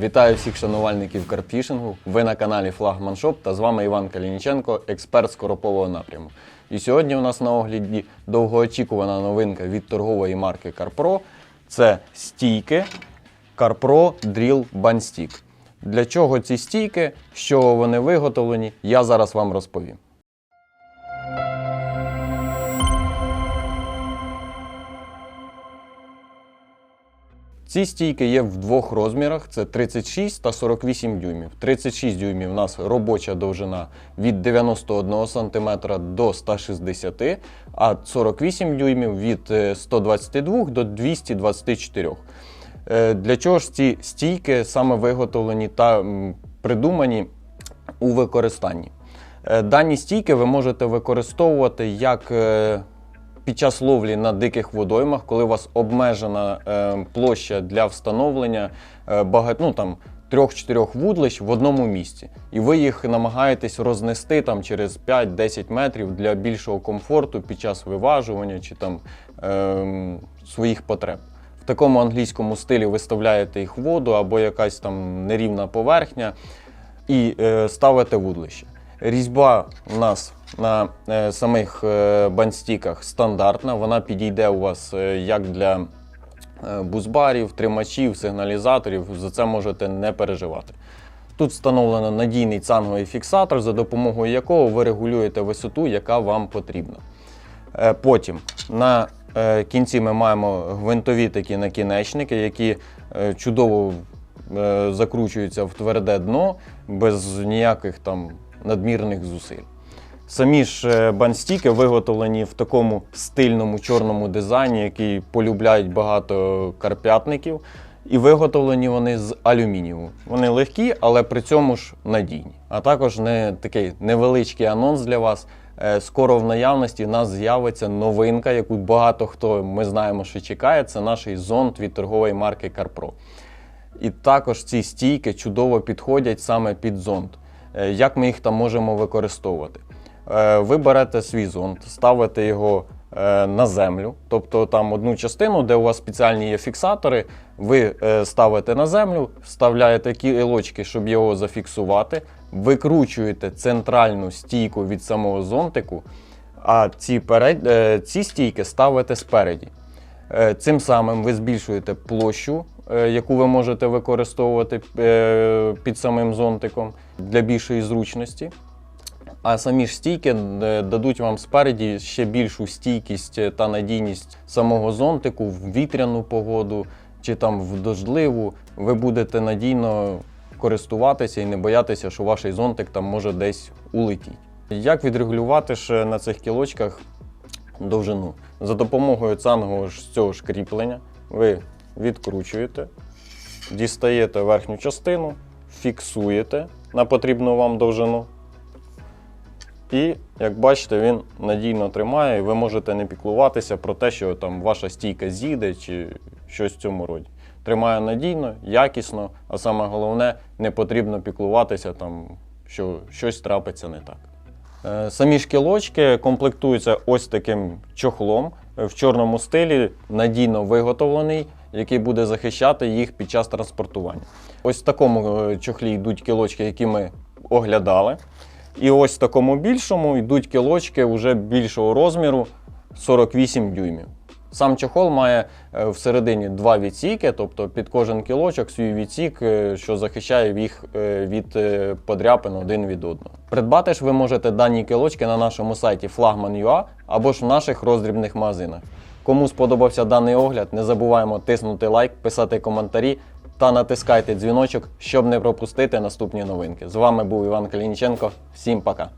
Вітаю всіх шанувальників карпфішингу. Ви на каналі Флагман Шоп та з вами Іван Калініченко, експерт з коропового напряму. І сьогодні у нас на огляді довгоочікувана новинка від торгової марки CarPro. Це стійки CarPro Drill Bandstick. Для чого ці стійки, з чого вони виготовлені, я зараз вам розповім. Ці стійки є в двох розмірах: це 36 та 48 дюймів. 36 дюймів у нас робоча довжина від 91 см до 160 а 48 дюймів від е, 122 до 224 Е, Для чого ж ці стійки саме виготовлені та придумані у використанні? Е, Дані стійки ви можете використовувати як е, під час ловлі на диких водоймах, коли у вас обмежена е, площа для встановлення е, багать, ну, там, трьох-чотирьох вудлищ в одному місці, і ви їх намагаєтесь рознести там через 5-10 метрів для більшого комфорту під час виважування чи там е, своїх потреб. В такому англійському стилі виставляєте їх в воду або якась там нерівна поверхня і е, ставите вудлище. Різьба у нас на е, самих е, бандстіках стандартна, вона підійде у вас е, як для е, бузбарів, тримачів, сигналізаторів. За це можете не переживати. Тут встановлено надійний цанговий фіксатор, за допомогою якого ви регулюєте висоту, яка вам потрібна. Е, Потім на е, кінці ми маємо гвинтові такі накінечники, які е, чудово е, закручуються в тверде дно без ніяких там надмірних зусиль. Самі ж е, бандстіки виготовлені в такому стильному чорному дизайні, який полюбляють багато карп'ятників. І виготовлені вони з алюмінію. Вони легкі, але при цьому ж надійні. А також не такий невеличкий анонс для вас. Е, Скоро в наявності в нас з'явиться новинка, яку багато хто ми знаємо, що чекає. Це наш зонд від торгової марки CarPro. І також ці стійки чудово підходять саме під зонд. Е, Як ми їх там можемо використовувати? Е, Ви берете свій зонд, ставите його е, на землю, тобто там одну частину, де у вас спеціальні є фіксатори, ви е, ставите на землю, вставляєте кілочки, щоб його зафіксувати, викручуєте центральну стійку від самого зонтику, а ці, перед, ці стійки ставите спереді. Цим самим ви збільшуєте площу, яку ви можете використовувати під самим зонтиком для більшої зручності. А самі ж стійки е, дадуть вам спереді ще більшу стійкість е, та надійність самого зонтику в вітряну погоду чи там в дождливу. Ви будете надійно користуватися і не боятися, що ваш зонтик там може десь улетіти. Як відрегулювати ж на цих кілочках довжину? За допомогою цангового ж цього ж кріплення ви відкручуєте, дістаєте верхню частину, фіксуєте на потрібну вам довжину. І, як бачите, він надійно тримає, і ви можете не піклуватися про те, що там ваша стійка з'їде чи щось в цьому роді. Тримає надійно, якісно, а саме головне, не потрібно піклуватися, там, що щось трапиться не так. Е, Самі шкілочки комплектуються ось таким чохлом е, в чорному стилі, надійно виготовлений, який буде захищати їх під час транспортування. Ось в такому е, чохлі йдуть кілочки, які ми оглядали. І ось в такому більшому йдуть кілочки вже більшого розміру 48 дюймів. Сам чохол має е, всередині два відсіки, тобто під кожен кілочок свій відсік, е, що захищає їх е, від подряпин один від одного. Придбати ж ви можете дані кілочки на нашому сайті flagman.ua або ж в наших роздрібних магазинах. Кому сподобався даний огляд, не забуваємо тиснути лайк, писати коментарі та натискайте дзвіночок, щоб не пропустити наступні новинки. З вами був Іван Калініченко. Всім пока!